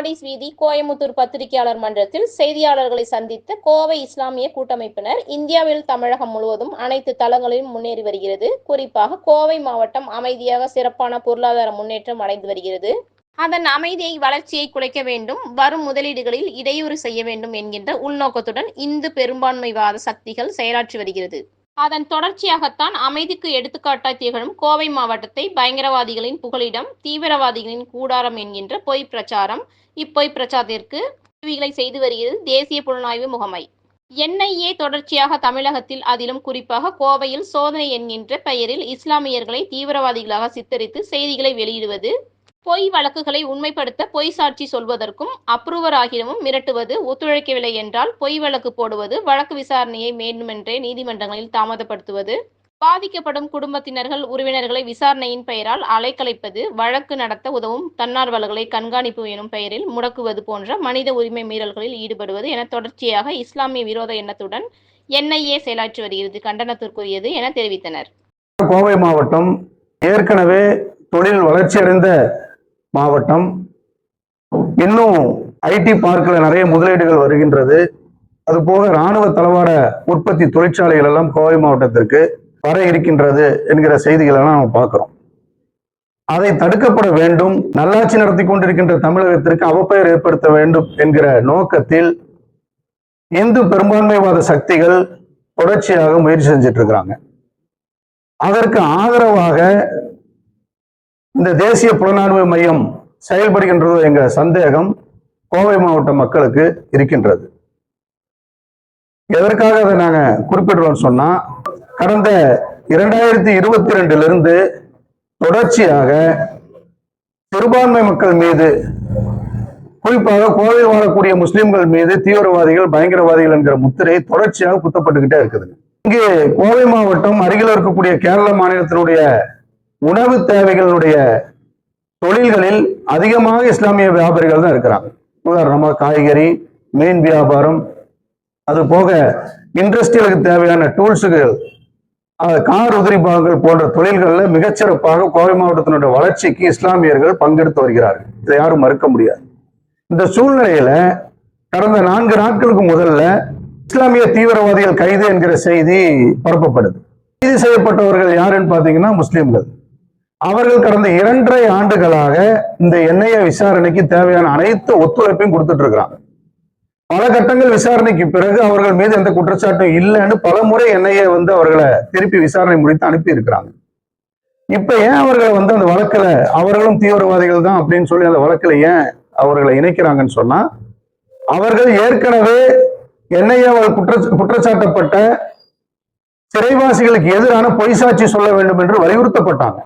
Bodies வீதி கோயமுத்தூர் பத்திரிகையாளர் மன்றத்தில் செய்தியாளர்களை சந்தித்த கோவை இஸ்லாமிய கூட்டமைப்பினர் இந்தியாவில் தமிழகம் முழுவதும் அனைத்து தளங்களிலும் முன்னேறி வருகிறது. குறிப்பாக கோவை மாவட்டம் அமைதியாக சிறப்பான பொருளாதார முன்னேற்றம் அடைந்து வருகிறது. அதன் அமைதியை வளர்ச்சியை குலைக்க வேண்டும். வரும் முதலீடுகளில் இடையூறு செய்ய வேண்டும் என்கின்ற உள்நோக்கத்துடன் இந்து பெரும்பான்மைவாத சக்திகள் செயலாற்றி வருகிறது. அதன் தொடர்ச்சியாகத்தான் அமைதிக்கு எடுத்துக்காட்டாய் திகழும் கோவை மாவட்டத்தை பயங்கரவாதிகளின் புகலிடம் தீவிரவாதிகளின் கூடாரம் என்கின்ற பொய் பிரச்சாரம் இப்பொய் பிரச்சாரத்திற்கு உதவிகளை செய்து வருகிறது தேசிய புலனாய்வு முகமை. என்ஐஏ தொடர்ச்சியாக தமிழகத்தில் அதிலும் குறிப்பாக கோவையில் சோதனை என்கின்ற பெயரில் இஸ்லாமியர்களை தீவிரவாதிகளாக சித்தரித்து செய்திகளை வெளியிடுவது பொய் வழக்குகளை உண்மைப்படுத்த பொய் சாட்சி சொல்வதற்கும் அப்ரூவர் ஆகியவும் மிரட்டுவது ஒத்துழைக்கவில்லை என்றால் பொய் வழக்கு போடுவது வழக்கு விசாரணையை வேண்டுமென்றே நீதிமன்றங்களில் தாமதப்படுத்துவது. பாதிக்கப்படும் குடும்பத்தினர்கள் உறவினர்களை விசாரணையின் பெயரால் அலைக்கழிப்பது வழக்கு நடத்த உதவும் தன்னார்வலர்களை கண்காணிப்பு எனும் பெயரில் முடக்குவது போன்ற மனித உரிமை மீறல்களில் ஈடுபடுவது என தொடர்ச்சியாக இஸ்லாமிய விரோத எண்ணத்துடன் என்ஐஏ செயலாற்றி வருகிறது கண்டனத்திற்குரியது என தெரிவித்தனர். கோவை மாவட்டம் ஏற்கனவே தொழில் வளர்ச்சியடைந்த மாவட்டம். இன்னும் ஐடி பார்க்கில் நிறைய முதலீடுகள் வருகின்றது. அதுபோக இராணுவ தளவாட உற்பத்தி தொழிற்சாலைகள் எல்லாம் கோவை மாவட்டத்திற்கு வர இருக்கின்றது என்கிற செய்திகளெல்லாம் நம்ம பார்க்குறோம். அதை தடுக்கப்பட வேண்டும் நல்லாட்சி நடத்தி கொண்டிருக்கின்ற தமிழகத்திற்கு அவப்பெயர் ஏற்படுத்த வேண்டும் என்கிற நோக்கத்தில் இந்து பெரும்பான்மைவாத சக்திகள் தொடர்ச்சியாக முயற்சி செஞ்சுட்டு இருக்கிறாங்க. அதற்கு ஆதரவாக இந்த தேசிய புலனாய்வு மையம் செயல்படுகின்றது என்கிற சந்தேகம் கோவை மாவட்ட மக்களுக்கு இருக்கின்றது. எதற்காக அதை நாங்க குறிப்பிடுறோம்னு சொன்னா கடந்த இரண்டாயிரத்தி இருபத்தி ரெண்டிலிருந்து தொடர்ச்சியாக சிறுபான்மை மக்கள் மீது குறிப்பாக கோவையில் வாழக்கூடிய முஸ்லிம்கள் மீது தீவிரவாதிகள் பயங்கரவாதிகள் என்கிற முத்திரை தொடர்ச்சியாக குத்தப்பட்டுக்கிட்டே இருக்குது இங்கே கோவை மாவட்டம் அருகில் இருக்கக்கூடிய கேரள மாநிலத்தினுடைய உணவு தேவைகளுடைய தொழில்களில் அதிகமாக இஸ்லாமிய வியாபாரிகள் தான் இருக்கிறாங்க. உதாரணமாக காய்கறி மீன் வியாபாரம் அது போக இண்டஸ்ட்ரியலுக்கு தேவையான டூல்ஸுகள் கார் உதிரி பாகங்கள் போன்ற தொழில்களில் மிகச்சிறப்பாக கோவை மாவட்டத்தினுடைய வளர்ச்சிக்கு இஸ்லாமியர்கள் பங்கெடுத்து வருகிறார்கள். இதை யாரும் மறுக்க முடியாது. இந்த சூழ்நிலையில கடந்த நான்கு நாட்களுக்கு முதல்ல இஸ்லாமிய தீவிரவாதிகள் கைது என்கிற செய்தி பரப்பப்படுது. கைது செய்யப்பட்டவர்கள் யாருன்னு பார்த்தீங்கன்னா முஸ்லீம்கள். அவர்கள் கடந்த இரண்டரை ஆண்டுகளாக இந்த எண்ணெய விசாரணைக்கு தேவையான அனைத்து ஒத்துழைப்பையும் கொடுத்துட்டு இருக்கிறாங்க. பல கட்டங்கள் விசாரணைக்கு பிறகு அவர்கள் மீது எந்த குற்றச்சாட்டும் இல்லைன்னு பல முறை என்ஐஏ வந்து அவர்களை திருப்பி விசாரணை முடித்து அனுப்பி இருக்கிறாங்க. இப்ப ஏன் அவர்களை வந்து அந்த வழக்குல அவர்களும் தீவிரவாதிகள் தான் அப்படின்னு சொல்லி அந்த வழக்குல ஏன் அவர்களை இணைக்கிறாங்கன்னு சொன்னா அவர்கள் ஏற்கனவே என்ஐஏவால் குற்ற குற்றச்சாட்டப்பட்ட சிறைவாசிகளுக்கு எதிரான பொய் சாட்சி சொல்ல வேண்டும் என்று வலியுறுத்தப்பட்டாங்க.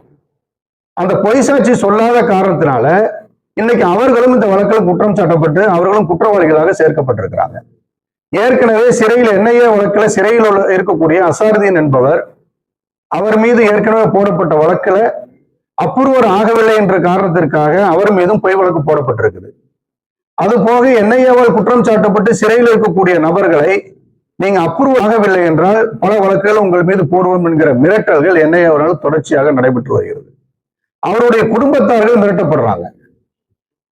அந்த பொய் சாட்சி சொல்லாத காரணத்தினால இன்னைக்கு அவர்களும் இந்த வழக்கில் குற்றம் சாட்டப்பட்டு அவர்களும் குற்றவாளிகளாக சேர்க்கப்பட்டிருக்கிறாங்க. ஏற்கனவே சிறையில் என்ஐஏ வழக்கில் சிறையில் உள்ள இருக்கக்கூடிய அசாருதீன் என்பவர் அவர் மீது ஏற்கனவே போடப்பட்ட வழக்கில் அப்ரூவர் ஆகவில்லை என்ற காரணத்திற்காக அவர் மீதும் பொய் வழக்கு போடப்பட்டிருக்குது. அது போக என்ஐஏவால் குற்றம் சாட்டப்பட்டு சிறையில் இருக்கக்கூடிய நபர்களை நீங்க அப்ரூவ் ஆகவில்லை என்றால் பல வழக்குகள் உங்கள் மீது போடுவோம் என்கிற மிரட்டல்கள் என்ஐஏவரால் தொடர்ச்சியாக நடைபெற்று வருகிறது. அவருடைய குடும்பத்தார்கள் மிரட்டப்படுறாங்க.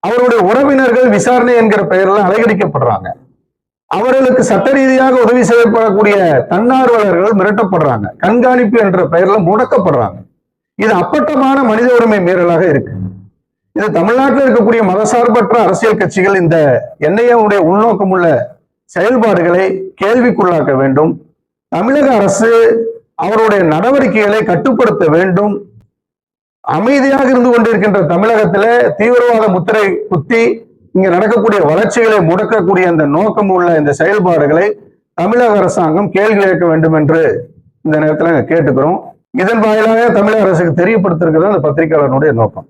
அவருடைய உறவினர்கள் விசாரணை என்கிற பெயரில் அலைகடிக்கப்படுறாங்க. அவர்களுக்கு சட்ட ரீதியாக உதவி செய்யப்படக்கூடிய தன்னார்வலர்கள் மிரட்டப்படுறாங்க. கண்காணிப்பு என்ற பெயர்ல முடக்கப்படுறாங்க. இது அப்பட்டமான மனித உரிமை மீறலாக இருக்கு. இது தமிழ்நாட்டில் இருக்கக்கூடிய மதசார்பற்ற அரசியல் கட்சிகள் இந்த என்ஐஏவுடைய உள்நோக்கம் உள்ள செயல்பாடுகளை கேள்விக்குள்ளாக்க வேண்டும். தமிழக அரசு அவருடைய நடவடிக்கைகளை கட்டுப்படுத்த வேண்டும். அமைதியாக இருந்து கொண்டிருக்கின்ற தமிழகத்துல தீவிரவாத முத்திரை குத்தி இங்க நடக்கக்கூடிய வளர்ச்சிகளை முடக்கக்கூடிய அந்த நோக்கம் உள்ள இந்த செயல்பாடுகளை தமிழக அரசாங்கம் கேள்வி கேட்க வேண்டும் என்று இந்த நேரத்தில் கேட்டுக்கிறோம். இதன் வாயிலாக தமிழக அரசுக்கு தெரியப்படுத்திருக்கிறது அந்த பத்திரிகையாளர்களுடைய நோக்கம்.